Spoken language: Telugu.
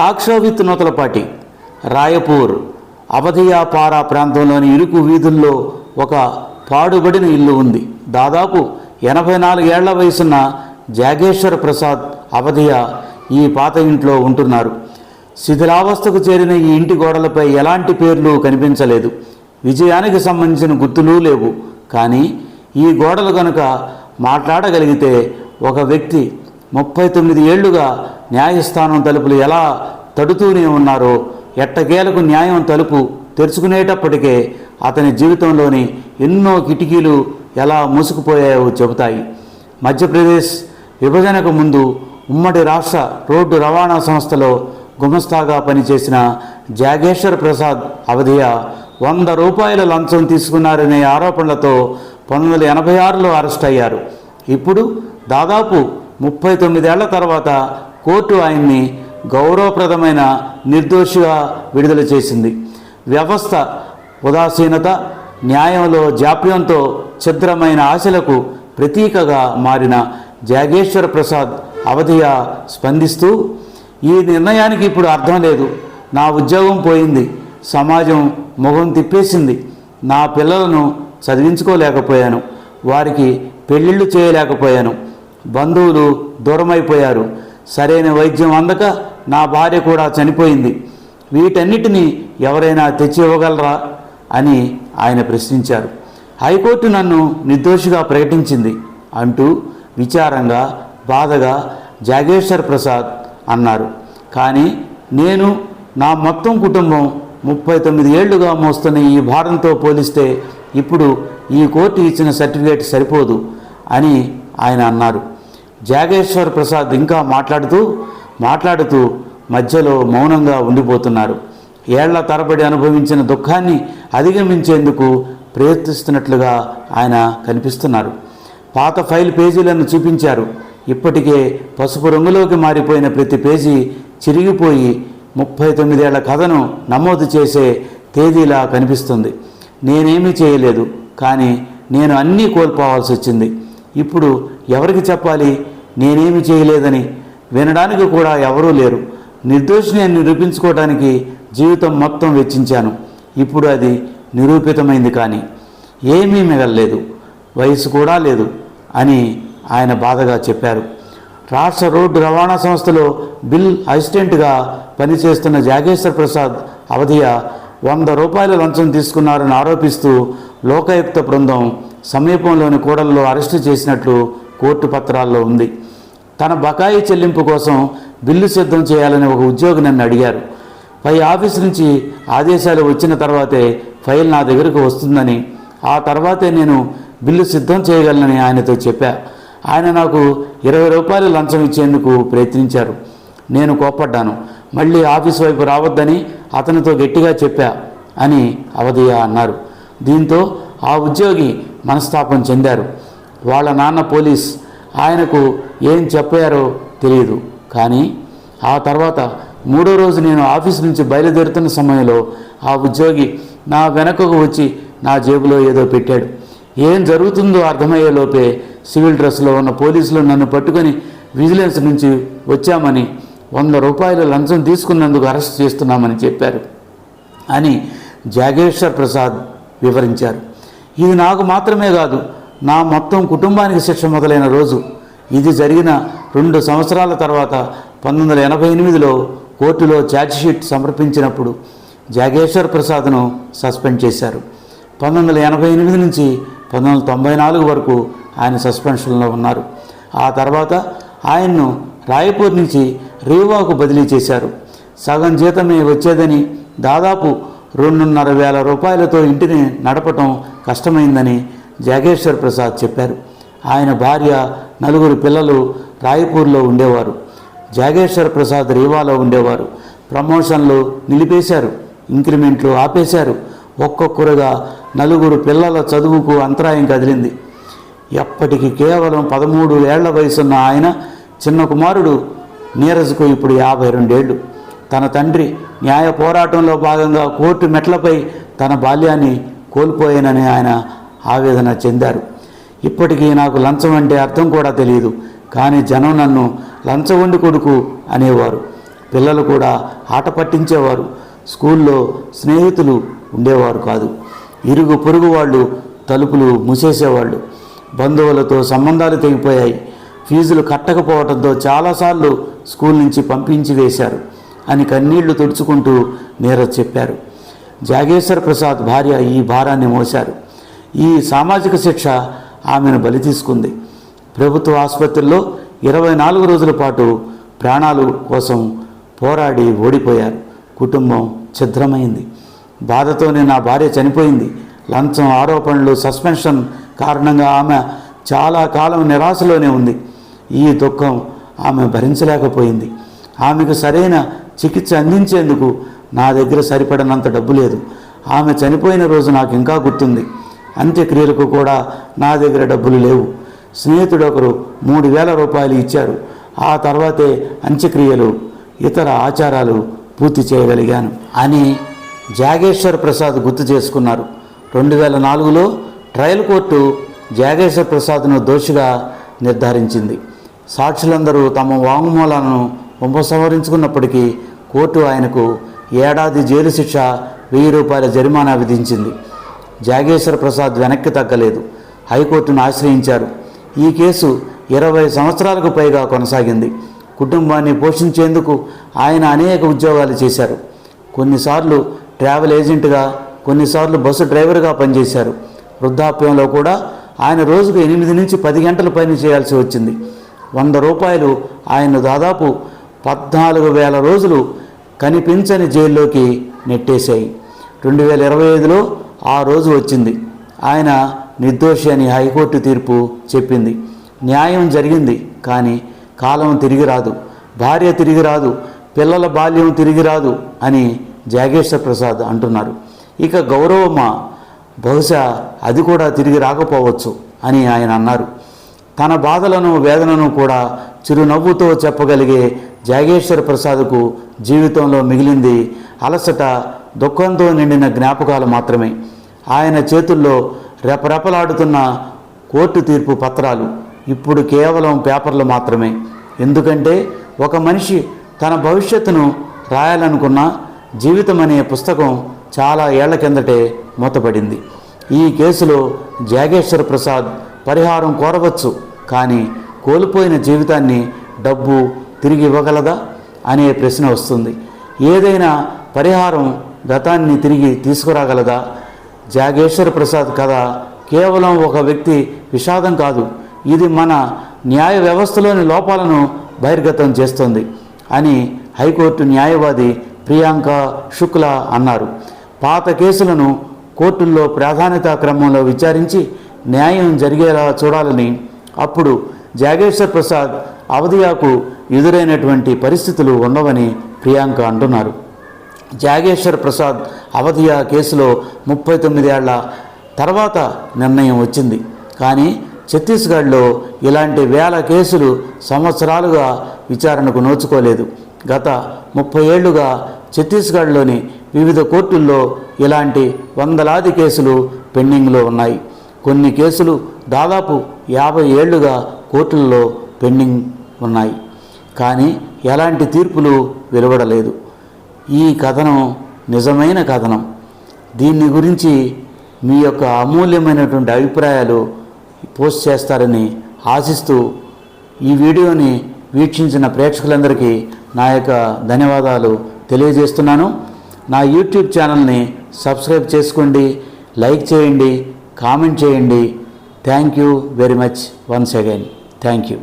కాక్షోవిత్ నూతలపాటి రాయపూర్ అవధియాపారా ప్రాంతంలోని ఇరుకు వీధుల్లో ఒక పాడుబడిన ఇల్లు ఉంది. దాదాపు ఎనభై నాలుగేళ్ళ వయసున్న జాగేశ్వర ప్రసాద్ అవధియ ఈ పాత ఇంట్లో ఉంటున్నారు. శిథిలావస్థకు చేరిన ఈ ఇంటి గోడలపై ఎలాంటి పేర్లు కనిపించలేదు. విజయానికి సంబంధించిన గుర్తులు లేవు. కానీ ఈ గోడలు కనుక మాట్లాడగలిగితే ఒక వ్యక్తి ముప్పై తొమ్మిది ఏళ్ళుగా న్యాయస్థానం తలుపులు ఎలా తడుతూనే ఉన్నారో ఎట్టకేలకు న్యాయం తలుపు తెరుచుకునేటప్పటికే అతని జీవితంలోని ఎన్నో కిటికీలు ఎలా మూసుకుపోయాయో చెబుతాయి. మధ్యప్రదేశ్ విభజనకు ముందు ఉమ్మడి రాష్ట్ర రోడ్డు రవాణా సంస్థలో గుమస్తాగా పనిచేసిన జాగేశ్వర్ ప్రసాద్ అవధియ వంద రూపాయల లంచం తీసుకున్నారనే ఆరోపణలతో పంతొమ్మిది వందల ఎనభై ఆరులో అరెస్ట్ అయ్యారు. ఇప్పుడు దాదాపు ముప్పై తొమ్మిదేళ్ళ తర్వాత కోర్టు ఆయన్ని గౌరవప్రదమైన నిర్దోషిగా విడుదల చేసింది. వ్యవస్థ ఉదాసీనత న్యాయంలో జాప్యంతో ఛిద్రమైన ఆశలకు ప్రతీకగా మారిన జాగేశ్వర ప్రసాద్ అవధియ స్పందిస్తూ ఈ నిర్ణయానికి ఇప్పుడు అర్థం లేదు. నా ఉద్యోగం పోయింది. సమాజం మొహం తిప్పేసింది. నా పిల్లలను చదివించుకోలేకపోయాను. వారికి పెళ్ళిళ్ళు చేయలేకపోయాను. బంధువులు దూరమైపోయారు. సరైన వైద్యం అందక నా భార్య కూడా చనిపోయింది. వీటన్నిటినీ ఎవరైనా తెచ్చి ఇవ్వగలరా అని ఆయన ప్రశ్నించారు. హైకోర్టు నన్ను నిర్దోషిగా ప్రకటించింది అంటూ విచారంగా బాధగా జాగేశ్వర్ ప్రసాద్ అన్నారు. కానీ నేను నా మొత్తం కుటుంబం ముప్పై తొమ్మిది ఏళ్ళుగా మోస్తున్న ఈ భారంతో పోలిస్తే ఇప్పుడు ఈ కోర్టు ఇచ్చిన సర్టిఫికేట్ సరిపోదు అని ఆయన అన్నారు. జాగేశ్వర్ ప్రసాద్ ఇంకా మాట్లాడుతూ మాట్లాడుతూ మధ్యలో మౌనంగా ఉండిపోతున్నారు. ఏళ్ళ తరబడి అనుభవించిన దుఃఖాన్ని అధిగమించేందుకు ప్రయత్నిస్తున్నట్లుగా ఆయన కనిపిస్తున్నారు. పాత ఫైల్ పేజీలను చూపించారు. ఇప్పటికే పసుపు రంగులోకి మారిపోయిన ప్రతి పేజీ చిరిగిపోయి ముప్పై తొమ్మిదేళ్ళ కథను నమోదు చేసే తేదీలా కనిపిస్తుంది. నేనేమీ చేయలేదు కానీ నేను అన్నీ కోల్పోవాల్సి వచ్చింది ఇప్పుడు ఎవరికి చెప్పాలి? నేనేమి చేయలేదని? వినడానికి కూడా ఎవరూ లేరు. నిర్దోషిని నిరూపించుకోవడానికి జీవితం మొత్తం వెచ్చించాను. ఇప్పుడు అది నిరూపితమైంది కానీ ఏమీ మిగలలేదు. వయసు కూడా లేదు అని ఆయన బాధగా చెప్పారు. రాష్ట్ర రోడ్డు రవాణా సంస్థలో బిల్ అసిస్టెంట్గా పనిచేస్తున్న జాగేశ్వర్ ప్రసాద్ అవధియ వంద రూపాయల లంచం తీసుకున్నారని ఆరోపిస్తూ లోకాయుక్త బృందం సమీపంలోని కూడల్లో అరెస్టు చేసినట్లు కోర్టు పత్రాల్లో ఉంది. తన బకాయి చెల్లింపు కోసం బిల్లు సిద్ధం చేయాలని ఒక ఉద్యోగి నన్ను అడిగారు. పై ఆఫీస్ నుంచి ఆదేశాలు వచ్చిన తర్వాతే ఫైల్ నా దగ్గరకు వస్తుందని ఆ తర్వాతే నేను బిల్లు సిద్ధం చేయగలనని ఆయనతో చెప్పా. ఆయన నాకు ఇరవై రూపాయలు లంచం ఇచ్చేందుకు ప్రయత్నించారు. నేను కోప్పడ్డాను. మళ్ళీ ఆఫీస్ వైపు రావద్దని అతనితో గట్టిగా చెప్పా అని అవధయ్య అన్నారు. దీంతో ఆ ఉద్యోగి మనస్తాపం చెందారు. వాళ్ళ నాన్న పోలీస్ ఆయనకు ఏం చెప్పారో తెలియదు కానీ ఆ తర్వాత మూడో రోజు నేను ఆఫీస్ నుంచి బయలుదేరుతున్న సమయంలో ఆ ఉద్యోగి నా వెనకకు వచ్చి నా జేబులో ఏదో పెట్టాడు. ఏం జరుగుతుందో అర్థమయ్యే లోపే సివిల్ డ్రెస్లో ఉన్న పోలీసులు నన్ను పట్టుకొని విజిలెన్స్ నుంచి వచ్చామని వంద రూపాయల లంచం తీసుకున్నందుకు అరెస్ట్ చేస్తున్నామని చెప్పారు అని జాగేశ్వర్ ప్రసాద్ వివరించారు. ఇది నాకు మాత్రమే కాదు నా మొత్తం కుటుంబానికి శిక్ష మొదలైన రోజు. ఇది జరిగిన రెండు సంవత్సరాల తర్వాత పంతొమ్మిది వందల ఎనభై ఎనిమిదిలో కోర్టులో ఛార్జ్షీట్ సమర్పించినప్పుడు జాగేశ్వర్ ప్రసాద్ను సస్పెండ్ చేశారు. పంతొమ్మిది వందల ఎనభై ఎనిమిది నుంచి పంతొమ్మిది వందల తొంభై నాలుగు వరకు ఆయన సస్పెన్షన్లో ఉన్నారు. ఆ తర్వాత ఆయన్ను రాయపూర్ నుంచి రీవాకు బదిలీ చేశారు. సగం జీతమే వచ్చేదని దాదాపు రెండున్నర వేల రూపాయలతో ఇంటిని నడపటం కష్టమైందని జాగేశ్వర్ ప్రసాద్ చెప్పారు. ఆయన భార్య నలుగురు పిల్లలు రాయపూర్లో ఉండేవారు. జాగేశ్వర్ ప్రసాద్ రీవాలో ఉండేవారు. ప్రమోషన్లు నిలిపేశారు. ఇంక్రిమెంట్లు ఆపేశారు. ఒక్కొక్కరుగా నలుగురు పిల్లల చదువుకు అంతరాయం కదిలింది. ఎప్పటికి కేవలం పదమూడు ఏళ్ళ వయసున్న ఆయన చిన్న కుమారుడు. నీరజ్కు ఇప్పుడు యాభై రెండేళ్ళు. తన తండ్రి న్యాయ పోరాటంలో భాగంగా కోర్టు మెట్లపై తన బాల్యాన్ని కోల్పోయానని ఆయన ఆవేదన చెందారు. ఇప్పటికీ నాకు లంచం అంటే అర్థం కూడా తెలియదు కానీ జనం నన్ను లంచగొండి కొడుకు అనేవారు. పిల్లలు కూడా ఆట పట్టించేవారు స్కూల్లో స్నేహితులు ఉండేవారు కాదు. ఇరుగు పొరుగు వాళ్ళు తలుపులు మూసేసేవాళ్ళు. బంధువులతో సంబంధాలు తెగిపోయాయి. ఫీజులు కట్టకపోవడంతో చాలాసార్లు స్కూల్ నుంచి పంపించి వేశారు. అని కన్నీళ్ళు తుడుచుకుంటూ నీరజ్ చెప్పారు. జాగేశ్వర్ ప్రసాద్ భార్య ఈ భారాన్ని మోశారు. ఈ సామాజిక శిక్ష ఆమెను బలి తీసుకుంది. ప్రభుత్వ ఆసుపత్రిలో ఇరవై నాలుగు రోజుల పాటు ప్రాణాలు కోసం పోరాడి ఓడిపోయారు. కుటుంబం ఛిద్రమైంది. బాధతోనే నా భార్య చనిపోయింది. లంచం ఆరోపణలు సస్పెన్షన్ కారణంగా ఆమె చాలా కాలం నిరాశలోనే ఉంది. ఈ దుఃఖం ఆమె భరించలేకపోయింది. ఆమెకు సరైన చికిత్స అందించేందుకు నా దగ్గర సరిపడినంత డబ్బు లేదు. ఆమె చనిపోయిన రోజు నాకు ఇంకా గుర్తుంది. అంత్యక్రియలకు కూడా నా దగ్గర డబ్బులు లేవు. స్నేహితుడు ఒకరు మూడు వేల రూపాయలు ఇచ్చారు ఆ తర్వాతే అంత్యక్రియలు ఇతర ఆచారాలు పూర్తి చేయగలిగాను అని జాగేశ్వర్ ప్రసాద్ గుర్తు చేసుకున్నారు. రెండు వేల నాలుగులో ట్రయల్ కోర్టు జాగేశ్వర్ ప్రసాద్ను దోషిగా నిర్ధారించింది. సాక్షులందరూ తమ వాంగ్మూలాలను ఉపసంహరించుకున్నప్పటికీ కోర్టు ఆయనకు ఏడాది జైలు శిక్ష వెయ్యి రూపాయల జరిమానా విధించింది. జాగేశ్వర ప్రసాద్ వెనక్కి తగ్గలేదు. హైకోర్టును ఆశ్రయించారు. ఈ కేసు ఇరవై సంవత్సరాలకు పైగా కొనసాగింది. కుటుంబాన్ని పోషించేందుకు ఆయన అనేక ఉద్యోగాలు చేశారు. కొన్నిసార్లు ట్రావెల్ ఏజెంట్గా కొన్నిసార్లు బస్సు డ్రైవర్గా పనిచేశారు. వృద్ధాప్యంలో కూడా ఆయన రోజుకు ఎనిమిది నుంచి పది గంటలు పని చేయాల్సి వచ్చింది. వంద రూపాయలు ఆయన దాదాపు పద్నాలుగు వేల రోజులు కనిపించని జైల్లోకి నెట్టేశాయి. రెండు వేల ఇరవై ఐదులో ఆ రోజు వచ్చింది. ఆయన నిర్దోషి అని హైకోర్టు తీర్పు చెప్పింది. న్యాయం జరిగింది కానీ కాలం తిరిగి రాదు. భార్య తిరిగి రాదు. పిల్లల బాల్యం తిరిగి రాదు అని జాగేశ్వర ప్రసాద్ అంటున్నారు. ఇక గౌరవమ్మ బహుశా అది కూడా తిరిగి రాకపోవచ్చు అని ఆయన అన్నారు. తన బాధలను వేదనను కూడా చిరునవ్వుతో చెప్పగలిగే జాగేశ్వర ప్రసాద్కు జీవితంలో మిగిలింది అలసట దుఃఖంతో నిండిన జ్ఞాపకాలు మాత్రమే. ఆయన చేతుల్లో రెపరెపలాడుతున్న కోర్టు తీర్పు పత్రాలు. ఇప్పుడు కేవలం పేపర్లు మాత్రమే. ఎందుకంటే ఒక మనిషి తన భవిష్యత్తును రాయాలనుకున్న జీవితం అనే పుస్తకం చాలా ఏళ్ళ కిందటే మూతపడింది. ఈ కేసులో జాగేశ్వర ప్రసాద్ పరిహారం కోరవచ్చు. కానీ కోల్పోయిన జీవితాన్ని డబ్బు తిరిగి ఇవ్వగలదా అనే ప్రశ్న వస్తుంది. ఏదైనా పరిహారం గతాన్ని తిరిగి తీసుకురాగలదా? జాగేశ్వర ప్రసాద్ కథ కేవలం ఒక వ్యక్తి విషాదం కాదు. ఇది మన న్యాయ వ్యవస్థలోని లోపాలను బహిర్గతం చేస్తుంది అని హైకోర్టు న్యాయవాది ప్రియాంక శుక్లా అన్నారు. పాత కేసులను కోర్టుల్లో ప్రాధాన్యతా క్రమంలో విచారించి న్యాయం జరిగేలా చూడాలని అప్పుడు జాగేశ్వర్ ప్రసాద్ అవధియాకు ఎదురైనటువంటి పరిస్థితులు ఉండవని ప్రియాంక అంటున్నారు. జాగేశ్వర్ ప్రసాద్ అవధియా కేసులో ముప్పై తొమ్మిదేళ్ళ తర్వాత నిర్ణయం వచ్చింది. కానీ ఛత్తీస్గఢ్లో ఇలాంటి వేల కేసులు సంవత్సరాలుగా విచారణకు నోచుకోలేదు. గత ముప్పై ఏళ్ళుగా ఛత్తీస్గఢ్లోని వివిధ కోర్టుల్లో ఇలాంటి వందలాది కేసులు పెండింగ్లో ఉన్నాయి. కొన్ని కేసులు దాదాపు యాభై ఏళ్ళుగా కోర్టుల్లో పెండింగ్ ఉన్నాయి. కానీ ఎలాంటి తీర్పులు వెలువడలేదు. ఈ కథనం నిజమైన కథనం. దీన్ని గురించి మీ యొక్క అమూల్యమైనటువంటి అభిప్రాయాలు పోస్ట్ చేస్తారని ఆశిస్తూ ఈ వీడియోని వీక్షించిన ప్రేక్షకులందరికీ నా యొక్క ధన్యవాదాలు తెలియజేస్తున్నాను. నా యూట్యూబ్ ఛానల్ని సబ్స్క్రైబ్ చేసుకోండి లైక్ చేయండి కామెంట్ చేయండి. Thank you very much once again. Thank you.